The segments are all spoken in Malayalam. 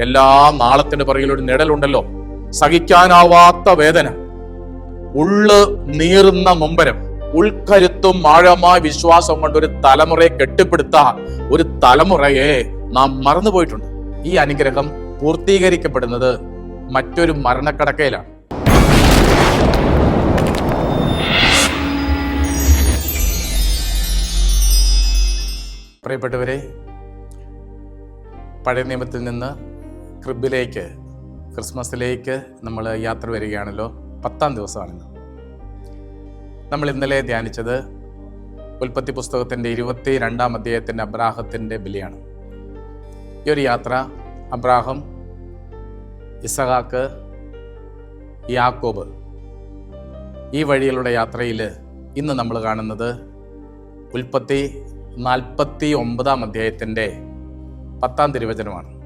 എല്ലാ നാളത്തിന്റെ പുറകിലൊരു നിഴലുണ്ടല്ലോ. സഹിക്കാനാവാത്ത വേദന. ഉള്ള് നീറുന്ന മുമ്പരം ഉൾക്കരുത്തും ആഴമായ വിശ്വാസം കൊണ്ട് ഒരു തലമുറയെ കെട്ടിപ്പിടുത്ത ഒരു തലമുറയെ നാം മറന്നുപോയിട്ടുണ്ട് ഈ അനുഗ്രഹം പൂർത്തീകരിക്കപ്പെടുന്നത് മറ്റൊരു മരണക്കടക്കയിലാണ്. പ്രിയപ്പെട്ടവരെ പഴയ നിയമത്തിൽ നിന്ന് ക്രിബിലേക്ക് ക്രിസ്മസിലേക്ക് നമ്മൾ യാത്ര വരികയാണല്ലോ. പത്താം ദിവസമാണിന്ന്. നമ്മൾ ഇന്നലെ ധ്യാനിച്ചത് ഉൽപ്പത്തി പുസ്തകത്തിന്റെ ഇരുപത്തി രണ്ടാം അധ്യായത്തിന്റെ അബ്രാഹത്തിന്റെ ബലിയാണ്. ഈ ഒരു യാത്ര അബ്രാഹം ഇസഹാക്ക് യാക്കോബ് ഈ വഴിയിലുള്ള യാത്രയിൽ ഇന്ന് നമ്മൾ കാണുന്നത് ഉൽപ്പത്തി നാൽപ്പത്തി ഒമ്പതാം അധ്യായത്തിന്റെ പത്താം തിരുവചനമാണ്.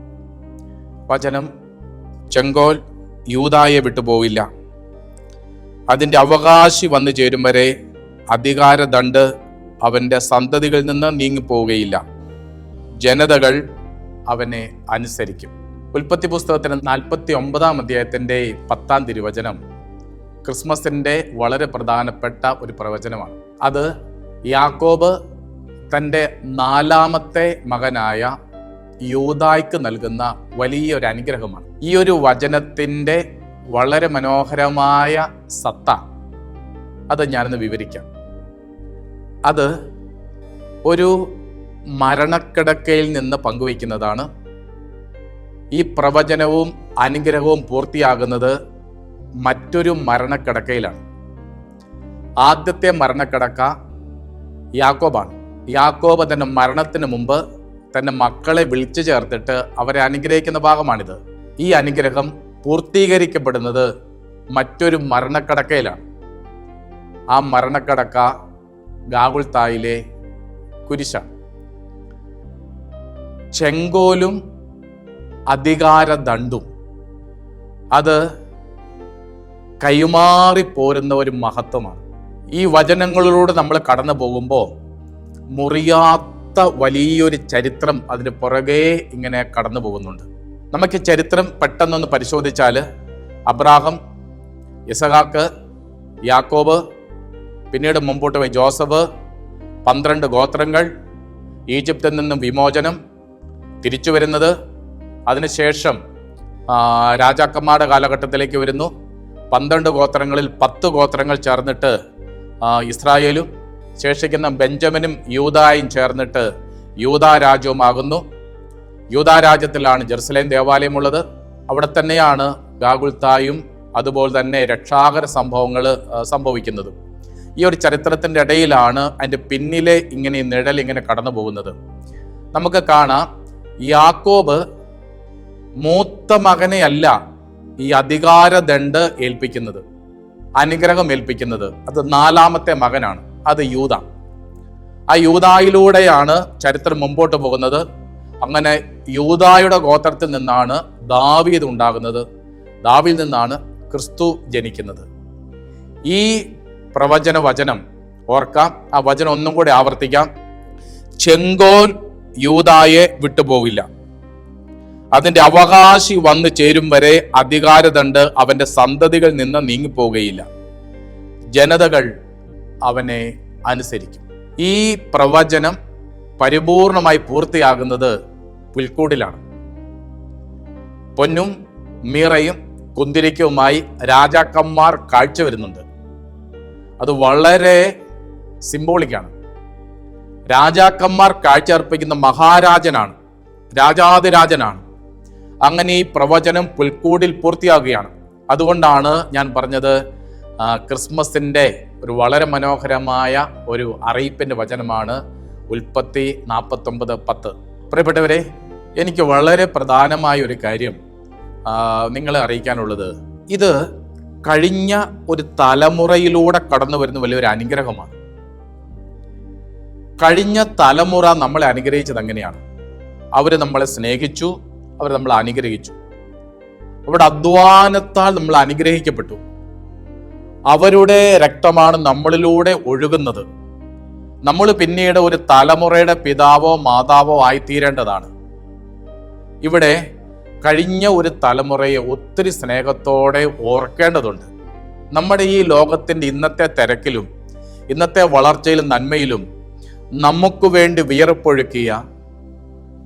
വചനം ചെങ്കോൽ യൂതായെ വിട്ടുപോവില്ല. അതിന്റെ അവകാശി വന്നു ചേരും വരെ അധികാര അധികാരദണ്ട് അവന്റെ സന്തതികളിൽ നിന്ന് നീങ്ങിപ്പോവുകയില്ല. ജനതകൾ അവനെ അനുസരിക്കും. ഉൽപ്പത്തി പുസ്തകത്തിന് നാൽപ്പത്തി ഒമ്പതാം അധ്യായത്തിന്റെ പത്താം തിരുവചനം ക്രിസ്മസിന്റെ വളരെ പ്രധാനപ്പെട്ട ഒരു പ്രവചനമാണ്. അത് യാക്കോബ് തന്റെ നാലാമത്തെ മകനായ യൂതായ്ക്ക് നൽകുന്ന വലിയൊരു അനുഗ്രഹമാണ്. ഈ ഒരു വചനത്തിന്റെ വളരെ മനോഹരമായ സത്ത അത് ഞാനൊന്ന് വിവരിക്കാം. അത് ഒരു മരണക്കിടക്കയിൽ നിന്ന് പങ്കുവയ്ക്കുന്നതാണ്. ഈ പ്രവചനവും അനുഗ്രഹവും പൂർത്തിയാകുന്നത് മറ്റൊരു മരണക്കിടക്കയിലാണ്. ആദ്യത്തെ മരണക്കിടക്ക യാക്കോബാണ്. യാക്കോബ് തന്റെ മരണത്തിന് മുമ്പ് തന്റെ മക്കളെ വിളിച്ചു ചേർത്തിട്ട് അവരെ അനുഗ്രഹിക്കുന്ന ഭാഗമാണിത്. ഈ അനുഗ്രഹം പൂർത്തീകരിക്കപ്പെടുന്നത് മറ്റൊരു മരണക്കടക്കയിലാണ്. ആ മരണക്കടക്ക ഗാഗുൽത്തായിലെ കുരിശാണ്. ചെങ്കോലും അധികാരദണ്ഡും. അത് കൈമാറി പോരുന്ന ഒരു മഹത്വമാണ്. ഈ വചനങ്ങളിലൂടെ നമ്മൾ കടന്നു പോകുമ്പോൾ മുറിയാത്ത വലിയൊരു ചരിത്രം അതിന് പുറകെ ഇങ്ങനെ കടന്നു പോകുന്നുണ്ട്. നമുക്ക് ചരിത്രം പെട്ടെന്നൊന്ന് പരിശോധിച്ചാൽ അബ്രാഹം ഇസഹാക്ക് യാക്കോബ് പിന്നീട് മുമ്പോട്ട് പോയി ജോസഫ് പന്ത്രണ്ട് ഗോത്രങ്ങൾ ഈജിപ്തിൽ നിന്നും വിമോചനം തിരിച്ചു വരുന്നത്. അതിനുശേഷം രാജാക്കന്മാരുടെ കാലഘട്ടത്തിലേക്ക് വരുന്നു. പന്ത്രണ്ട് ഗോത്രങ്ങളിൽ പത്ത് ഗോത്രങ്ങൾ ചേർന്നിട്ട് ഇസ്രായേലും ശേഷിക്കുന്ന ബെഞ്ചമിനും യൂതായും ചേർന്നിട്ട് യൂതാ രാജ്യവുമാകുന്നു. യൂതാ രാജ്യത്തിലാണ് ജെറുസലേം ദേവാലയമുള്ളത്. അവിടെ തന്നെയാണ് ഗാഗുൽത്തായും അതുപോലെ തന്നെ രക്ഷാകര സംഭവങ്ങൾ സംഭവിക്കുന്നത്. ഈ ഒരു ചരിത്രത്തിന്റെ ഇടയിലാണ് അതിന്റെ പിന്നിലെ ഇങ്ങനെ നിഴൽ ഇങ്ങനെ കടന്നു പോകുന്നത് നമുക്ക് കാണാം യാക്കോബ് മൂത്ത മകനെയല്ല ഈ അധികാരദണ്ഡ് ഏൽപ്പിക്കുന്നത് അനുഗ്രഹം ഏൽപ്പിക്കുന്നത്. അത് നാലാമത്തെ മകനാണ്. അത് യൂത. ആ യൂതായിലൂടെയാണ് ചരിത്രം മുമ്പോട്ട് പോകുന്നത്. അങ്ങനെ യൂതായുടെ ഗോത്രത്തിൽ നിന്നാണ് ദാവീദ് ഉണ്ടാകുന്നത്. ദാവീദിൽ നിന്നാണ് ക്രിസ്തു ജനിക്കുന്നത്. ഈ പ്രവചന വചനം ഓർക്കാം. ആ വചനം ഒന്നും കൂടി ആവർത്തിക്കാം. ചെങ്കോൽ യൂതായെ വിട്ടുപോകില്ല അതിന്റെ അവകാശി വന്നു ചേരും വരെ അധികാരദണ്ട് അവന്റെ സന്തതികൾ നിന്ന് നീങ്ങിപ്പോവുകയില്ല. ജനതകൾ അവനെ അനുസരിക്കും. ഈ പ്രവചനം പരിപൂർണമായി പൂർത്തിയാകുന്നത് പുൽക്കൂടിലാണ്. പൊന്നും മീറയും കുന്തിരിക്കവുമായി രാജാക്കന്മാർ കാഴ്ചവരുന്നുണ്ട് അത് വളരെ സിംബോളിക്കാണ് രാജാക്കന്മാർ കാഴ്ചയർപ്പിക്കുന്ന മഹാരാജനാണ് രാജാതിരാജനാണ് അങ്ങനെ ഈ പ്രവചനം പുൽക്കൂടിൽ പൂർത്തിയാകുകയാണ്. അതുകൊണ്ടാണ് ഞാൻ പറഞ്ഞത് ക്രിസ്മസിന്റെ ഒരു വളരെ മനോഹരമായ ഒരു അറിയിപ്പിന്റെ വചനമാണ് ഉൽപ്പത്തി നാൽപ്പത്തൊമ്പത് പത്ത്. പ്രിയപ്പെട്ടവരെ എനിക്ക് വളരെ പ്രധാനമായ ഒരു കാര്യം നിങ്ങളെ അറിയിക്കാനുള്ളത്. ഇത് കഴിഞ്ഞ ഒരു തലമുറയിലൂടെ കടന്നു വരുന്ന വലിയൊരു അനുഗ്രഹമാണ്. കഴിഞ്ഞ തലമുറ നമ്മളെ അനുഗ്രഹിച്ചത് എങ്ങനെയാണ് അവർ നമ്മളെ സ്നേഹിച്ചു അവർ നമ്മളെ അനുഗ്രഹിച്ചു. അവരുടെ അധ്വാനത്താൽ നമ്മൾ അനുഗ്രഹിക്കപ്പെട്ടു. അവരുടെ രക്തമാണ് നമ്മളിലൂടെ ഒഴുകുന്നത്. നമ്മൾ പിന്നീട് ഒരു തലമുറയുടെ പിതാവോ മാതാവോ ആയിത്തീരേണ്ടതാണ്. ഇവിടെ കഴിഞ്ഞ ഒരു തലമുറയെ ഒത്തിരി സ്നേഹത്തോടെ ഓർക്കേണ്ടതുണ്ട്. നമ്മുടെ ഈ ലോകത്തിന്റെ ഇന്നത്തെ തിരക്കിലും ഇന്നത്തെ വളർച്ചയിലും നന്മയിലും നമുക്ക് വേണ്ടി വിയർപ്പൊഴുക്കിയ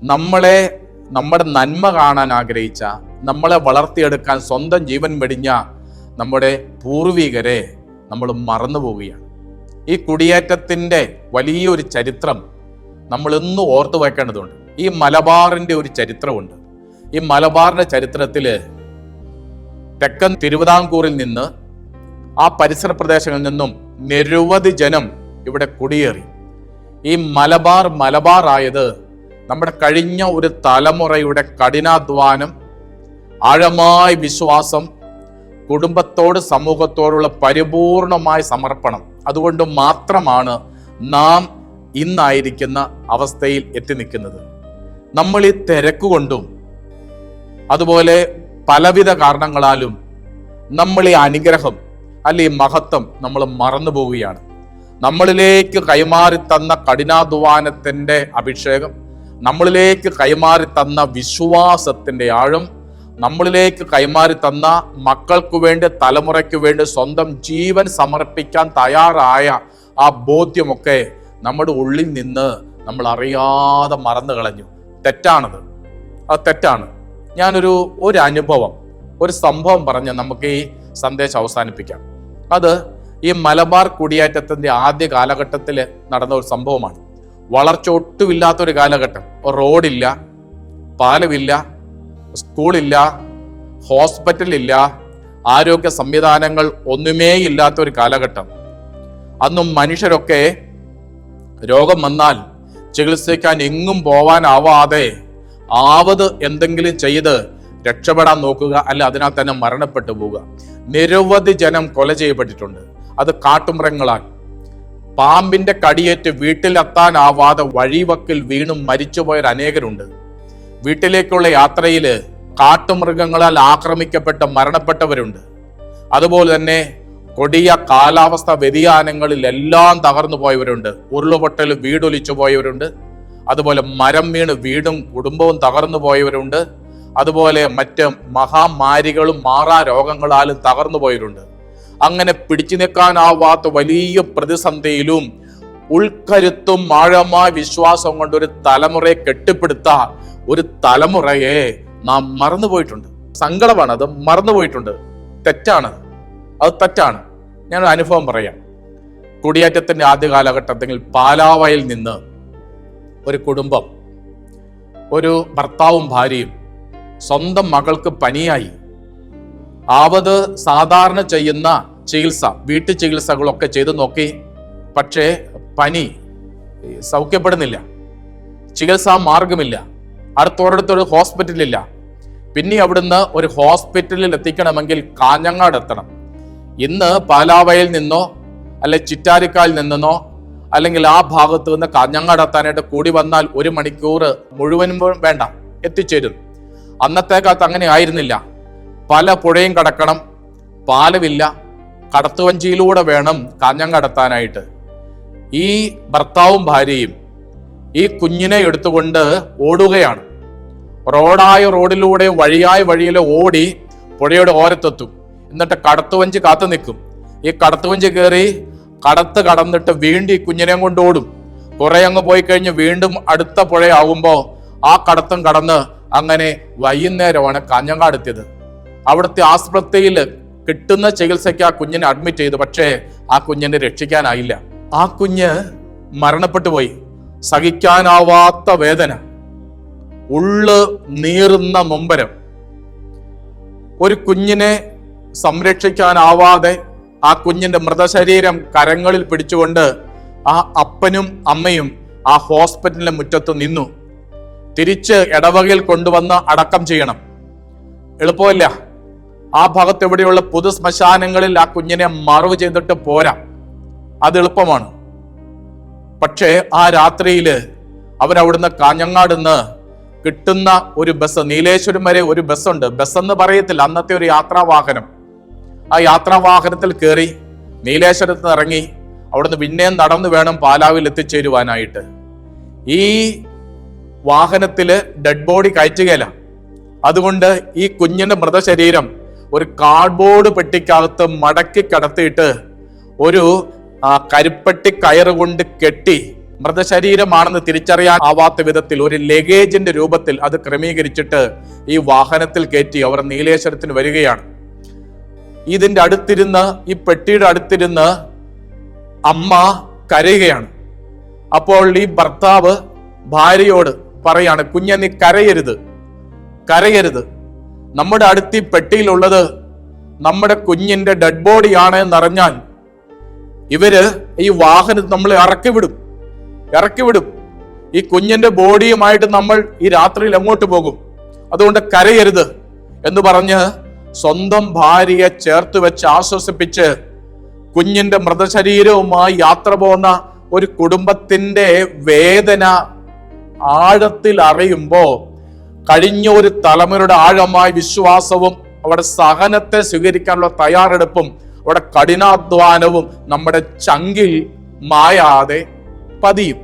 നമ്മളെ നമ്മുടെ നന്മ കാണാൻ ആഗ്രഹിച്ച നമ്മളെ വളർത്തിയെടുക്കാൻ സ്വന്തം ജീവൻ വെടിഞ്ഞ നമ്മുടെ പൂർവികരെ നമ്മൾ മറന്നു പോവുകയാണ്. ഈ കുടിയേറ്റത്തിന്റെ വലിയൊരു ചരിത്രം നമ്മൾ ഇന്ന് ഓർത്തു വയ്ക്കേണ്ടതുണ്ട്. ഈ മലബാറിന്റെ ഒരു ചരിത്രമുണ്ട്. ഈ മലബാറിന്റെ ചരിത്രത്തിൽ തെക്കൻ തിരുവിതാംകൂറിൽ നിന്ന് ആ പരിസര പ്രദേശങ്ങളിൽ നിന്നും നിരവധി ജനം ഇവിടെ കുടിയേറി. ഈ മലബാർ മലബാർ ആയത് നമ്മുടെ കഴിഞ്ഞ ഒരു തലമുറയുടെ കഠിനാധ്വാനം ആഴമായ വിശ്വാസം കുടുംബത്തോട് സമൂഹത്തോടുള്ള പരിപൂർണമായ സമർപ്പണം. അതുകൊണ്ട് മാത്രമാണ് നാം ഇന്നായിരിക്കുന്ന അവസ്ഥയിൽ എത്തി നിൽക്കുന്നത്. നമ്മൾ ഈ തിരക്ക് കൊണ്ടും അതുപോലെ പലവിധ കാരണങ്ങളാലും നമ്മൾ ഈ അനുഗ്രഹം അല്ലെ ഈ മഹത്വം നമ്മൾ മറന്നു പോവുകയാണ്. നമ്മളിലേക്ക് കൈമാറി തന്ന കഠിനാധ്വാനത്തിന്റെ അഭിഷേകം നമ്മളിലേക്ക് കൈമാറി തന്ന വിശ്വാസത്തിന്റെ ആഴം നമ്മളിലേക്ക് കൈമാറി തന്ന മക്കൾക്ക് വേണ്ടി തലമുറയ്ക്ക് വേണ്ടി സ്വന്തം ജീവൻ സമർപ്പിക്കാൻ തയ്യാറായ ആ ബോധ്യമൊക്കെ നമ്മുടെ ഉള്ളിൽ നിന്ന് നമ്മൾ അറിയാതെ മറന്നു കളഞ്ഞു. തെറ്റാണത്. അത് തെറ്റാണ്. ഞാനൊരു ഒരു അനുഭവം ഒരു സംഭവം പറഞ്ഞ് നമുക്ക് ഈ സന്ദേശം അവസാനിപ്പിക്കാം. അത് ഈ മലബാർ കുടിയേറ്റത്തിന്റെ ആദ്യ കാലഘട്ടത്തിൽ നടന്ന ഒരു സംഭവമാണ്. വളർച്ച ഒട്ടുമില്ലാത്തൊരു കാലഘട്ടം. റോഡില്ല പാലമില്ല സ്കൂളില്ല ഹോസ്പിറ്റൽ ഇല്ല ആരോഗ്യ സംവിധാനങ്ങൾ ഒന്നുമേ ഇല്ലാത്ത ഒരു കാലഘട്ടം. അന്നും മനുഷ്യരൊക്കെ രോഗം വന്നാൽ ചികിത്സിക്കാൻ എങ്ങും പോവാനാവാതെ ആവത് എന്തെങ്കിലും ചെയ്ത് രക്ഷപ്പെടാൻ നോക്കുക അല്ല അതിനാൽ തന്നെ മരണപ്പെട്ടു പോവുക. നിരവധി ജനം കൊല ചെയ്യപ്പെട്ടിട്ടുണ്ട്. അത് കാട്ടുമൃഗങ്ങളാൽ. പാമ്പിന്റെ കടിയേറ്റ് വീട്ടിലെത്താനാവാതെ വഴിവക്കിൽ വീണും മരിച്ചുപോയവർ അനേകരുണ്ട് വീട്ടിലേക്കുള്ള യാത്രയിൽ കാട്ടുമൃഗങ്ങളാൽ ആക്രമിക്കപ്പെട്ട് മരണപ്പെട്ടവരുണ്ട്. അതുപോലെ തന്നെ കൊടിയ കാലാവസ്ഥ വ്യതിയാനങ്ങളിൽ എല്ലാം തകർന്നു പോയവരുണ്ട്. ഉരുളുപൊട്ടൽ വീടൊലിച്ചു പോയവരുണ്ട്. അതുപോലെ മരം വീണ് വീടും കുടുംബവും തകർന്നു പോയവരുണ്ട്. അതുപോലെ മറ്റ് മഹാമാരികളും മാറാ രോഗങ്ങളാലും തകർന്നു പോയവരുണ്ട്. അങ്ങനെ പിടിച്ചു നിൽക്കാനാവാത്ത വലിയ പ്രതിസന്ധിയിലും ഉൾക്കരുത്തും ആഴമായ വിശ്വാസം കൊണ്ട് ഒരു തലമുറയെ കെട്ടിപ്പിടുത്ത ഒരു തലമുറയെ നാം മറന്നുപോയിട്ടുണ്ട് സങ്കടമാണ് അത് മറന്നുപോയിട്ടുണ്ട് തെറ്റാണ്. അത് തെറ്റാണ്. ഞാൻ അനുഭവം പറയാം. കുടിയേറ്റത്തിന്റെ ആദ്യ കാലഘട്ടത്തിൽ പാലാവയിൽ നിന്ന് ഒരു കുടുംബം ഒരു ഭർത്താവും ഭാര്യയും സ്വന്തം മകൾക്ക് പനിയായി. ആവത് സാധാരണ ചെയ്യുന്ന ചികിത്സ വീട്ടു ചികിത്സകളൊക്കെ ചെയ്തു നോക്കി. പക്ഷേ പനി സൗഖ്യപ്പെടുന്നില്ല. ചികിത്സാ മാർഗമില്ല അടുത്തോടടുത്തൊരു ഹോസ്പിറ്റലില്ല പിന്നെ അവിടുന്ന് ഒരു ഹോസ്പിറ്റലിൽ എത്തിക്കണമെങ്കിൽ കാഞ്ഞങ്ങാട് എത്തണം. ഇന്ന് പാലാവയിൽ നിന്നോ അല്ലെ ചിറ്റാരിക്കാൽ നിന്നോ അല്ലെങ്കിൽ ആ ഭാഗത്ത് നിന്ന് കാഞ്ഞങ്ങാട് എത്താനായിട്ട് കൂടി വന്നാൽ ഒരു മണിക്കൂർ മുഴുവനും വേണ്ട എത്തിച്ചേരും. അന്നത്തെ കാലത്ത് അങ്ങനെ ആയിരുന്നില്ല. പല പുഴയും കടക്കണം പാലമില്ല കടത്തുവഞ്ചിയിലൂടെ വേണം കാഞ്ഞങ്ങാട് എത്താനായിട്ട്. ഈ ഭർത്താവും ഭാര്യയും ഈ കുഞ്ഞിനെ എടുത്തുകൊണ്ട് ഓടുകയാണ്. റോഡായ റോഡിലൂടെ വഴിയായ വഴിയിലെ ഓടി പുഴയുടെ ഓരത്തെത്തും. എന്നിട്ട് കടത്തുവഞ്ചി കാത്തു നിൽക്കും. ഈ കടത്തുവഞ്ചി കയറി കടത്ത് കടന്നിട്ട് വീണ്ടും ഈ കുഞ്ഞിനെയും കൊണ്ട് ഓടും. കുറെ അങ്ങ് പോയി കഴിഞ്ഞ് വീണ്ടും അടുത്ത പുഴയാകുമ്പോൾ ആ കടത്തും കടന്ന് അങ്ങനെ വൈകുന്നേരമാണ് കാഞ്ഞങ്ങാടെത്തിയത്. അവിടുത്തെ ആസ്പത്രിയിൽ കിട്ടുന്ന ചികിത്സയ്ക്ക് ആ കുഞ്ഞിനെ അഡ്മിറ്റ് ചെയ്തു. പക്ഷേ ആ കുഞ്ഞിനെ രക്ഷിക്കാനായില്ല. ആ കുഞ്ഞ് മരണപ്പെട്ടു പോയി. സഹിക്കാനാവാത്ത വേദന ഉള്ള് നീറുന്ന മുമ്പരം ഒരു കുഞ്ഞിനെ സംരക്ഷിക്കാനാവാതെ ആ കുഞ്ഞിന്റെ മൃതശരീരം കരങ്ങളിൽ പിടിച്ചുകൊണ്ട് ആ അപ്പനും അമ്മയും ആ ഹോസ്പിറ്റലിന്റെ മുറ്റത്ത് നിന്നു. തിരിച്ച് ഇടവകയിൽ കൊണ്ടുവന്ന് അടക്കം ചെയ്യണം. എളുപ്പമല്ല. ആ ഭാഗത്ത് എവിടെയുള്ള പൊതു ശ്മശാനങ്ങളിൽ ആ കുഞ്ഞിനെ മറവ് ചെയ്തിട്ട് പോരാ. അത് എളുപ്പമാണ്. പക്ഷേ ആ രാത്രിയിൽ അവരവിടുന്ന് കാഞ്ഞങ്ങാട് നിന്ന് കിട്ടുന്ന ഒരു ബസ് നീലേശ്വരം വരെ ഒരു ബസ്സുണ്ട്. ബസ് എന്ന് പറയത്തില്ല അന്നത്തെ ഒരു യാത്രാവാഹനം. ആ യാത്രാവാഹനത്തിൽ കയറി നീലേശ്വരത്ത് നിന്ന് ഇറങ്ങി അവിടുന്ന് പിന്നെയും നടന്നു വേണം പാലാവിൽ എത്തിച്ചേരുവാനായിട്ട്. ഈ വാഹനത്തിൽ ഡെഡ് ബോഡി കയറ്റുകയില്ല അതുകൊണ്ട് ഈ കുഞ്ഞിന്റെ മൃതശരീരം ഒരു കാർഡ്ബോർഡ് പെട്ടിക്കകത്ത് മടക്കി കടത്തിയിട്ട് ഒരു ആ, കരുപ്പട്ടി കയറുകൊണ്ട് കെട്ടി മൃതശരീരമാണെന്ന് തിരിച്ചറിയാൻ ആവാത്ത വിധത്തിൽ ഒരു ലഗേജിന്റെ രൂപത്തിൽ അത് ക്രമീകരിച്ചിട്ട് ഈ വാഹനത്തിൽ കയറ്റി അവർ നീലേശ്വരത്തിന് വരികയാണ്. ഇതിന്റെ അടുത്തിരുന്ന് ഈ പെട്ടിയുടെ അടുത്തിരുന്ന് അമ്മ കരയുകയാണ്. അപ്പോൾ ഈ ഭർത്താവ് ഭാര്യയോട് പറയാണ് കുഞ്ഞ നീ കരയരുത് കരയരുത്. നമ്മുടെ അടുത്ത് ഈ പെട്ടിയിലുള്ളത് നമ്മുടെ കുഞ്ഞിന്റെ ഡെഡ് ബോഡിയാണ് എന്നറിഞ്ഞാൽ ഇവർ ഈ വാഹനം നമ്മൾ ഇറക്കി വിടും. ഇറക്കി വിടും. ഈ കുഞ്ഞിന്റെ ബോഡിയുമായിട്ട് നമ്മൾ ഈ രാത്രിയിൽ എങ്ങോട്ട് പോകും? അതുകൊണ്ട് കരയരുത് എന്ന് പറഞ്ഞ് സ്വന്തം ഭാര്യയെ ചേർത്ത് വെച്ച് ആശ്വസിപ്പിച്ച് കുഞ്ഞിന്റെ മൃതശരീരവുമായി യാത്ര പോകുന്ന ഒരു കുടുംബത്തിന്റെ വേദന ആഴത്തിൽ അറിയുമ്പോൾ കഴിഞ്ഞ ഒരു തലമുറയുടെ ആഴമായ വിശ്വാസവും അവിടെ സഹനത്തെ സ്വീകരിക്കാനുള്ള തയ്യാറെടുപ്പും അവിടെ കഠിനാധ്വാനവും നമ്മുടെ ചങ്കിൽ മായാതെ പതിയും.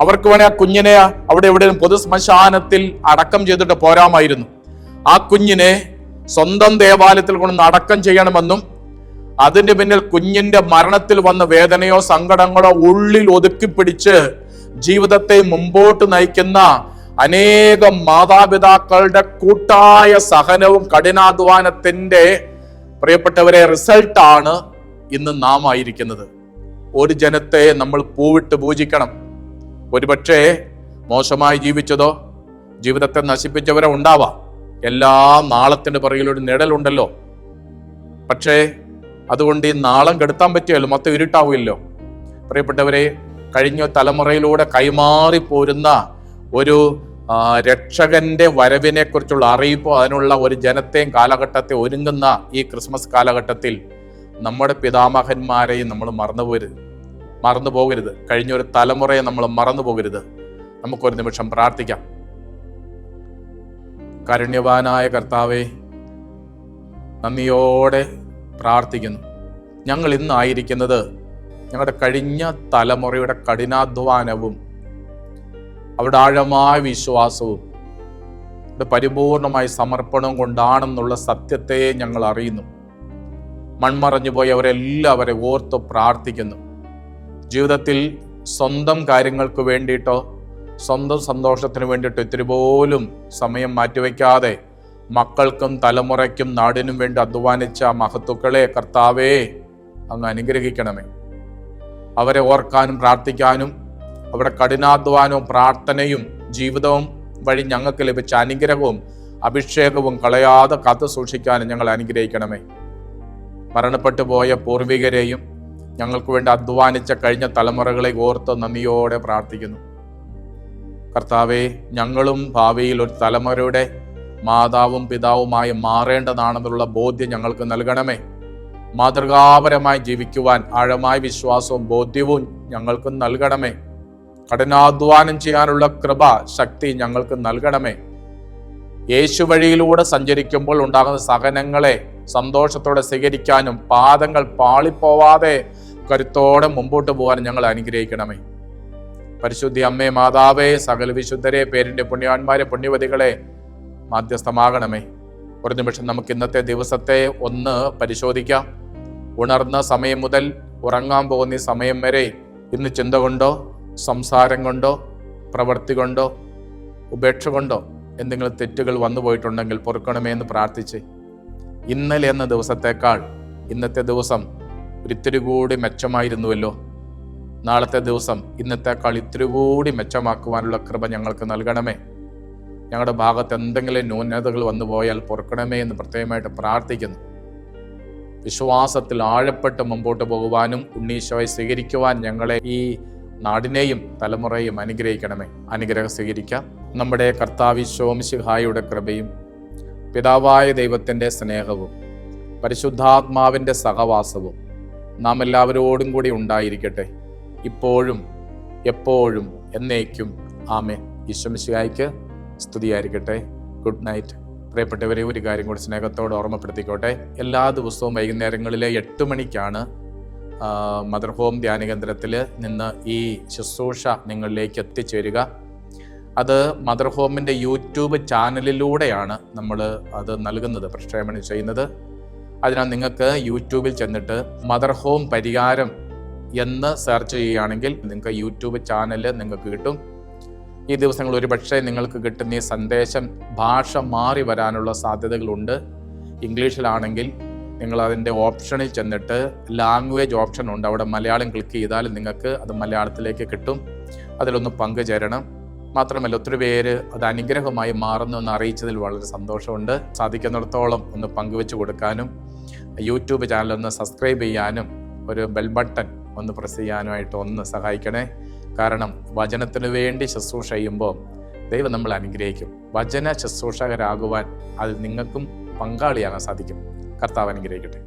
അവർക്ക് വേണേ ആ കുഞ്ഞിനെ അവിടെ എവിടെയും പൊതുശ്മശാനത്തിൽ അടക്കം ചെയ്തിട്ട് പോരാമായിരുന്നു. ആ കുഞ്ഞിനെ സ്വന്തം ദേവാലയത്തിൽ കൊണ്ട് അടക്കം ചെയ്യണമെന്നും അതിന്റെ പിന്നിൽ കുഞ്ഞിന്റെ മരണത്തിൽ വന്ന വേദനയോ സങ്കടങ്ങളോ ഉള്ളിൽ ഒതുക്കി പിടിച്ച് ജീവിതത്തെ മുമ്പോട്ട് നയിക്കുന്ന അനേകം മാതാപിതാക്കളുടെ കൂട്ടായ സഹനവും കഠിനാധ്വാനത്തിന്റെ പ്രിയപ്പെട്ടവരെ റിസൾട്ടാണ് ഇന്ന് നാം ആയിരിക്കുന്നത്. ഒരു ജനത്തെ നമ്മൾ പൂവിട്ട് പൂജിക്കണം. ഒരുപക്ഷേ മോശമായി ജീവിച്ചതോ ജീവിതത്തെ നശിപ്പിച്ചവരോ ഉണ്ടാവാം. എല്ലാ നാളത്തിന്റെ പുറകിലൊരു നിഴലുണ്ടല്ലോ. പക്ഷേ അതുകൊണ്ട് ഈ നാളം കെടുത്താൻ പറ്റിയല്ലോ മൊത്തം ഇരുട്ടാവുമല്ലോ പ്രിയപ്പെട്ടവരെ കഴിഞ്ഞ തലമുറയിലൂടെ കൈമാറി പോരുന്ന ഒരു രക്ഷകന്റെ വരവിനെ കുറിച്ചുള്ള അറിയിപ്പോ അതിനുള്ള ഒരു ജനത്തെയും കാലഘട്ടത്തെ ഒരുങ്ങുന്ന ഈ ക്രിസ്മസ് കാലഘട്ടത്തിൽ നമ്മുടെ പിതാമഹന്മാരെയും നമ്മൾ മറന്നുപോരുത് മറന്നു പോകരുത് കഴിഞ്ഞ ഒരു തലമുറയെ നമ്മൾ മറന്നു പോകരുത് നമുക്കൊരു നിമിഷം പ്രാർത്ഥിക്കാം. കാരുണ്യവാനായ കർത്താവെ നന്ദിയോടെ പ്രാർത്ഥിക്കുന്നു. ഞങ്ങൾ ഇന്നായിരിക്കുന്നത് ഞങ്ങളുടെ കഴിഞ്ഞ തലമുറയുടെ കഠിനാധ്വാനവും അവിടെ ആഴമായ വിശ്വാസവും അവിടെ പരിപൂർണമായ സമർപ്പണവും കൊണ്ടാണെന്നുള്ള സത്യത്തെ ഞങ്ങൾ അറിയുന്നു. മൺമറഞ്ഞു പോയി അവരെല്ലാവരെ ഓർത്ത് പ്രാർത്ഥിക്കുന്നു. ജീവിതത്തിൽ സ്വന്തം കാര്യങ്ങൾക്ക് വേണ്ടിയിട്ടോ സ്വന്തം സന്തോഷത്തിന് വേണ്ടിയിട്ടോ ഇത്തിരി പോലും സമയം മാറ്റിവെക്കാതെ മക്കൾക്കും തലമുറയ്ക്കും നാടിനും വേണ്ടി അധ്വാനിച്ച മഹത്തുക്കളെ കർത്താവേ അങ്ങ് അനുഗ്രഹിക്കണമേ. അവരെ ഓർക്കാനും പ്രാർത്ഥിക്കാനും അവരുടെ കഠിനാധ്വാനവും പ്രാർത്ഥനയും ജീവിതവും വഴി ഞങ്ങൾക്ക് ലഭിച്ച അനുഗ്രഹവും അഭിഷേകവും കളയാതെ കാത്തു സൂക്ഷിക്കാനും ഞങ്ങൾ അനുഗ്രഹിക്കണമേ. മരണപ്പെട്ടു പോയ പൂർവികരെയും ഞങ്ങൾക്ക് വേണ്ടി അധ്വാനിച്ച കഴിഞ്ഞ തലമുറകളെ ഓർത്ത് നന്ദിയോടെ പ്രാർത്ഥിക്കുന്നു. കർത്താവെ ഞങ്ങളും ഭാവിയിൽ ഒരു തലമുറയുടെ മാതാവും പിതാവുമായി മാറേണ്ടതാണെന്നുള്ള ബോധ്യം ഞങ്ങൾക്ക് നൽകണമേ. മാതൃകാപരമായി ജീവിക്കുവാൻ ആഴമായ വിശ്വാസവും ബോധ്യവും ഞങ്ങൾക്ക് നൽകണമേ. കഠിനാധ്വാനം ചെയ്യാനുള്ള കൃപ ശക്തി ഞങ്ങൾക്ക് നൽകണമേ. യേശു വഴിയിലൂടെ സഞ്ചരിക്കുമ്പോൾ ഉണ്ടാകുന്ന സഹനങ്ങളെ സന്തോഷത്തോടെ സ്വീകരിക്കാനും പാദങ്ങൾ പാളിപ്പോവാതെ കരുത്തോടെ മുമ്പോട്ട് പോകാനും ഞങ്ങൾ അനുഗ്രഹിക്കണമേ. പരിശുദ്ധി അമ്മേ മാതാവേ സകല വിശുദ്ധരെ പേരിന്റെ പുണ്യവാന്മാരെ പുണ്യവതികളെ മാധ്യസ്ഥമാകണമേ. ഒരു നിമിഷം നമുക്ക് ഇന്നത്തെ ദിവസത്തെ ഒന്ന് പരിശോധിക്കാം. ഉണർന്ന സമയം മുതൽ ഉറങ്ങാൻ പോകുന്ന സമയം വരെ ഇന്ന് ചിന്ത കൊണ്ടോ സംസാരം കൊണ്ടോ പ്രവൃത്തി കൊണ്ടോ ഉപേക്ഷ കൊണ്ടോ എന്തെങ്കിലും തെറ്റുകൾ വന്നു പോയിട്ടുണ്ടെങ്കിൽ പൊറുക്കണമേ എന്ന് പ്രാർത്ഥിച്ച് ഇന്നലെ എന്ന ദിവസത്തേക്കാൾ ഇന്നത്തെ ദിവസം ഒരിത്തിരി കൂടി മെച്ചമായിരുന്നുവല്ലോ. നാളത്തെ ദിവസം ഇന്നത്തേക്കാൾ ഇത്തിരി കൂടി മെച്ചമാക്കുവാനുള്ള കൃപ ഞങ്ങൾക്ക് നൽകണമേ. ഞങ്ങളുടെ ഭാഗത്ത് എന്തെങ്കിലും ന്യൂനതകൾ വന്നു പോയാൽ പൊറുക്കണമേ എന്ന് പ്രത്യേകമായിട്ട് പ്രാർത്ഥിക്കുന്നു. വിശ്വാസത്തിൽ ആഴപ്പെട്ട് മുമ്പോട്ട് പോകുവാനും ഉണ്ണീശോയെ സ്വീകരിക്കുവാൻ ഞങ്ങളെ ഈ നാടിനെയും തലമുറയും അനുഗ്രഹിക്കണമേ. അനുഗ്രഹം സ്വീകരിക്കാം. നമ്മുടെ കർത്താവിശ്വംശിഹായുടെ കൃപയും പിതാവായ ദൈവത്തിന്റെ സ്നേഹവും പരിശുദ്ധാത്മാവിന്റെ സഹവാസവും നാം എല്ലാവരോടും കൂടി ഉണ്ടായിരിക്കട്ടെ. ഇപ്പോഴും എപ്പോഴും എന്നേക്കും ആമേ ഈശ്വമിശിഹായ്ക്ക് സ്തുതിയായിരിക്കട്ടെ. Good night. പ്രിയപ്പെട്ടവരെ ഒരു കാര്യം കൂടി സ്നേഹത്തോട് ഓർമ്മപ്പെടുത്തിക്കോട്ടെ. എല്ലാ ദിവസവും വൈകുന്നേരങ്ങളിലെ എട്ട് മണിക്കാണ് മദർ ഹോം ധ്യാനകേന്ദ്രത്തിൽ നിന്ന് ഈ ശുശ്രൂഷ നിങ്ങളിലേക്ക് എത്തിച്ചേരുക. അത് മദർ ഹോമിന്റെ യൂട്യൂബ് ചാനലിലൂടെയാണ് നമ്മൾ അത് നൽകുന്നത് പ്രക്ഷേപണം ചെയ്യുന്നത്. അതിനാൽ നിങ്ങൾക്ക് യൂട്യൂബിൽ ചെന്നിട്ട് മദർ ഹോം പരിഹാരം എന്ന് സെർച്ച് ചെയ്യുകയാണെങ്കിൽ നിങ്ങൾക്ക് യൂട്യൂബ് ചാനൽ നിങ്ങൾക്ക് കിട്ടും. ഈ ദിവസങ്ങൾ ഒരുപക്ഷെ നിങ്ങൾക്ക് കിട്ടുന്ന ഈ സന്ദേശം ഭാഷ മാറി വരാനുള്ള സാധ്യതകളുണ്ട്. ഇംഗ്ലീഷിലാണെങ്കിൽ നിങ്ങൾ അതിന്റെ ഓപ്ഷനിൽ ചെന്നിട്ട് ലാംഗ്വേജ് ഓപ്ഷൻ ഉണ്ട്. അവിടെ മലയാളം ക്ലിക്ക് ചെയ്താൽ നിങ്ങൾക്ക് അത് മലയാളത്തിലേക്ക് കിട്ടും. അതിലൊന്ന് പങ്കുചേരണം. മാത്രമല്ല ഒത്തിരി പേര് അത് അനുഗ്രഹമായി മാറുന്നു എന്ന് അറിയിച്ചതിൽ വളരെ സന്തോഷമുണ്ട്. സാധിക്കുന്നിടത്തോളം ഒന്ന് പങ്കുവെച്ച് കൊടുക്കാനും യൂട്യൂബ് ചാനൽ ഒന്ന് സബ്സ്ക്രൈബ് ചെയ്യാനും ഒരു ബെൽ ബട്ടൺ ഒന്ന് പ്രസ് ചെയ്യാനുമായിട്ട് ഒന്ന് സഹായിക്കണേ. കാരണം വചനത്തിന് വേണ്ടി ശുശ്രൂഷ ചെയ്യുമ്പോൾ ദൈവം നമ്മൾ അനുഗ്രഹിക്കും. വചന ശുശ്രൂഷകരാകുവാൻ അതിൽ നിങ്ങൾക്കും പങ്കാളിയാകാൻ സാധിക്കും. കർത്താവ് അനുഗ്രഹിക്കട്ടെ.